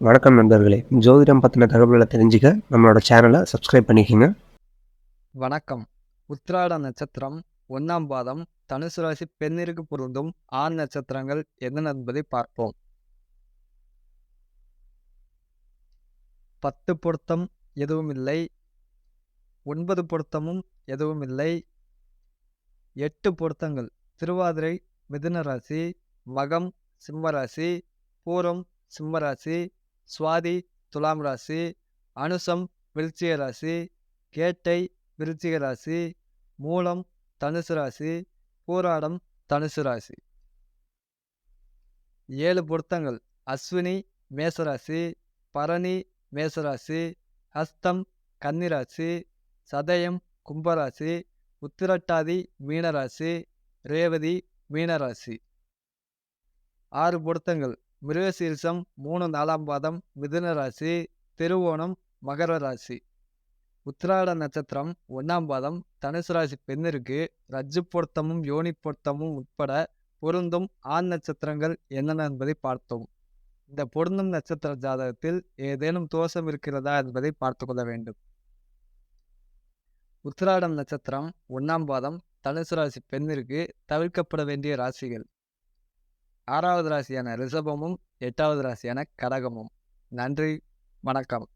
வணக்கம் நண்பர்களே. ஜோதிடம் பற்றின தகவல்களை தெரிஞ்சுக்க நம்மளோட சேனலை சப்ஸ்கிரைப் பண்ணிக்கோங்க. வணக்கம். உத்திராட நட்சத்திரம் ஒன்றாம் பாதம். தனுசு ராசி பெண்ணிற்கு பொருந்தும். ஆண் நட்சத்திரங்கள் என்னென்ன என்பதை பார்ப்போம். பத்து பொருத்தம் எதுவும் இல்லை. ஒன்பது பொருத்தமும் எதுவும் இல்லை. எட்டு பொருத்தங்கள். திருவாதிரை மிதுன ராசி மகம் சிம்மராசி பூரம் சிம்மராசி சுவாதி துலாம் ராசி அனுசம் விருச்சிக ராசி கேட்டை விருச்சிக ராசி மூலம் தனுசு ராசி பூராடம் தனுசு ராசி. ஏழு பொருத்தங்கள். அஸ்வினி மேசராசி பரணி மேசராசி ஹஸ்தம் கன்னிராசி சதயம் கும்பராசி உத்திரட்டாதி மீனராசி ரேவதி மீனராசி ஆறு பொருத்தங்கள். மிருகசீரிசம் மூணு நாலாம் பாதம் மிதுன ராசி திருவோணம் மகர ராசி. உத்திராட நட்சத்திரம் ஒன்றாம் பாதம் தனுசு ராசி பெண்ணிற்கு ரஜ்ஜு பொருத்தமும் யோனி பொருத்தமும் உட்பட பொருந்தும் ஆண் நட்சத்திரங்கள் என்னென்ன என்பதை பார்த்தோம். இந்த பொருந்தும் நட்சத்திர ஜாதகத்தில் ஏதேனும் தோஷம் இருக்கிறதா என்பதை பார்த்து கொள்ள வேண்டும். உத்திராடம் நட்சத்திரம் ஒன்றாம் பாதம் தனுசு ராசி பெண்ணிற்கு தவிர்க்கப்பட வேண்டிய ராசிகள். ஆறாவது ராசியான ரிஷபமும் எட்டாவது ராசியான கடகமும். நன்றி வணக்கம்.